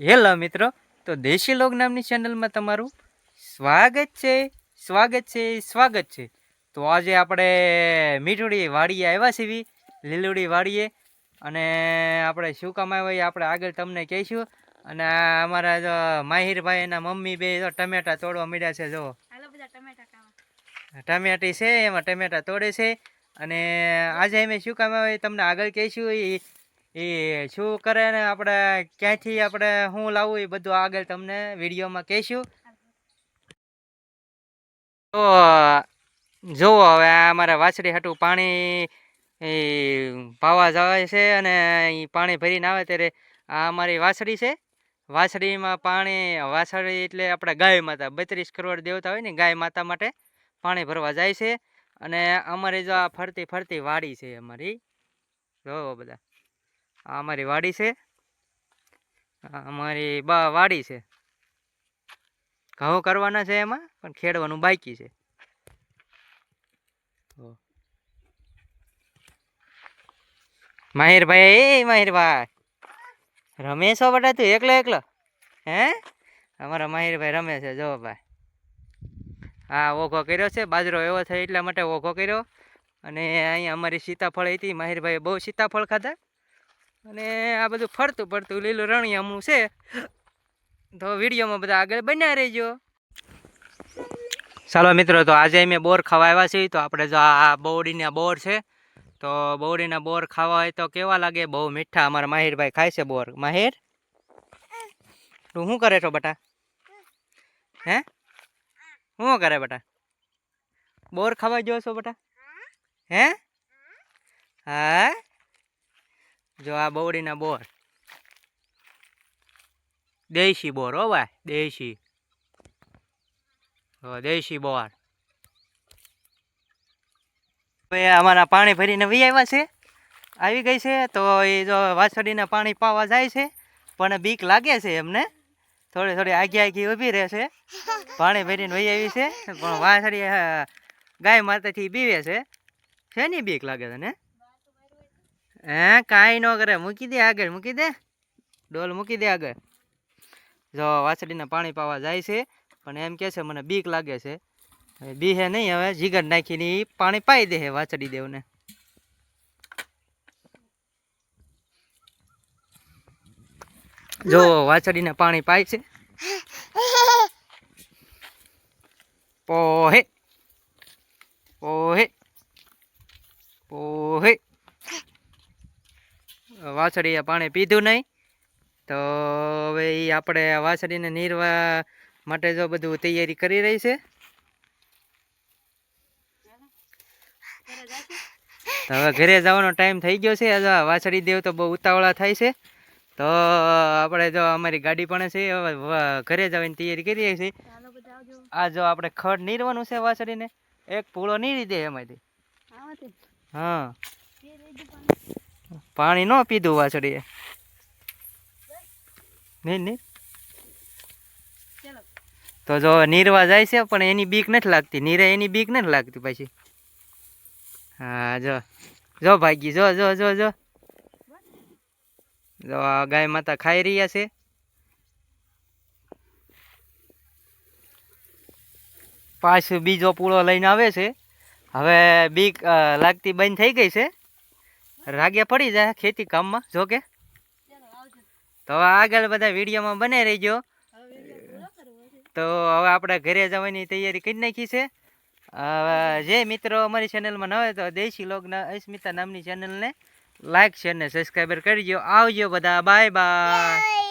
Hello મિત્રો તો દેશી લોક નામની ચેનલમાં તમારું સ્વાગત છે સ્વાગત છે સ્વાગત છે. તો આજે આપણે મીઠુડી વાડીએ આવ્યા છીએ લીલુડી વાડીએ. અને આપણે શું કામ આવ્યા આપણે આગળ તમને કહીશું. અને અમારા જો માહિરભાઈ એના મમ્મી બે જો ટમેટા તોડવા મળ્યા છે જો ટમેટી છે એમાં ટમેટા તોડે છે. અને આજે અમે શું કામ આવે તમને આગળ કહીશું. એ એ શું કરે ને આપણે ક્યાંથી આપણે શું લાવવું એ બધું આગળ તમને વિડીયોમાં કહીશું. તો, જુઓ હવે અમારા વાછડી હાટું પાણી એ પાવા જાય છે અને પાણી ભરીને આવે ત્યારે આ અમારી વાછડી છે. વાછડીમાં પાણી, વાછડી એટલે આપણે ગાય માતા, બત્રીસ કરોડ દેવતા હોય ને ગાય માતા માટે પાણી ભરવા જાય છે. અને અમારી જો આ ફરતી ફરતી વાડી છે અમારી. જોવો બધા. આ અમારી વાડી છે. આ અમારી બા વાડી છે. ઘઉં કરવાના છે એમાં, પણ ખેડવાનું બાકી છે. માહિરભાઈ, એ માહિરભાઈ. રમે છો બેટા તું એકલો એકલો? હે? અમારા માહિરભાઈ રમે છે, જો ભાઈ. હા ઓઘો કર્યો છે, બાજરો એવો થાય એટલા માટે ઓઘો કર્યો. અને અહીંયા અમારી સીતાફળ હતી, માહિરભાઈએ બહુ સીતાફળ ખાધા. અને આ બધું ફરતું ફરતું લીલું રણિયામણું છે. તો વિડીયોમાં બધા આગળ બન્યા રહેજો. ચાલો મિત્રો, તો આજે અમે બોર ખાવા આવ્યા છીએ. તો આપણે જો આ બોવડીના બોર છે, તો બોવડીના બોર ખાવા હોય તો કેવા લાગે? બહુ મીઠા. અમારા માહિરભાઈ ખાય છે બોર. માહિર? તું શું કરે છો બટા? હે? શું કરે બટા? બોર ખાવા જો છો બટા? હે? હા? જો આ બવડીના બોર. દેશી બોર હો ભાઈ, દેશી. દેશી બોર. હવે અમારા પાણી ભરીને વી આવ્યા છે. આવી ગઈ છે, તો એ જો વાછડીને પાણી પાવા જાય છે, પણ બીક લાગે છે એમને. થોડી થોડી આગી આગી ઊભી રહે છે. પાણી ભરીને વહી આવી છે, પણ વાછડી ગાય માતાથી બીવે છે. શેની બીક લાગે તને? હે, કાંઈ ન કરે. મૂકી દે આગળ, મૂકી દે. ડોલ મૂકી દે આગળ. જો, વાછડીને પાણી પાવા જાય છે, પણ એમ કહે છે, મને બીક લાગે છે. બી બીહે નહીં, હવે જીગર નાખીને પાણી પાઈ દે હે વાછડી દેવને. જો, વાછડીને પાણી પાય છે. પોહે પોહે પોહે વાછડીએ પાણી પીધું નહીં. તો હવે એ આપણે વાછડીને નીરવા માટે જો બધું તૈયારી કરી રહી છે. હવે ઘરે જવાનો ટાઈમ થઈ ગયો છે. વાછડી દેવ તો બહુ ઉતાવળા થાય છે. તો આપણે જો અમારી ગાડી પણ છે. હવે ઘરે જવાની તૈયારી કરી રહી છે. આ જો આપણે ખડ નીરવાનું છે વાછડીને. એક પૂળો નીરી દે એમાંથી. હા. પાણી ન પીધું વાછડીએ. નહીં નહીં. તો જો નીરવા જાય છે, પણ એની બીક નથી લાગતી. નીરે એની બીક નથી લાગતી પછી. હા, જો. જો ભાગી, જો જો જો જો. જો ગાય માતા ખાઈ રહ્યા છે. પાછું બીજો પૂળો લઈને આવે છે. હવે બીક લાગતી બંધ થઈ ગઈ છે. રાગે પડી જાય ખેતી કામમાં, જો કે. તો આગળ બધા વિડીયોમાં બને રહીજો. તો હવે આપણે ઘરે જવાની તૈયારી કરી નાખી છે. જે મિત્રો અમારી ચેનલમાં ન હોય તો દેશી લોગના અસ્મિતા નામની ચેનલને લાઈક શેર ને સબસ્ક્રાઈબર કરજો આવજો બધા. Bye bye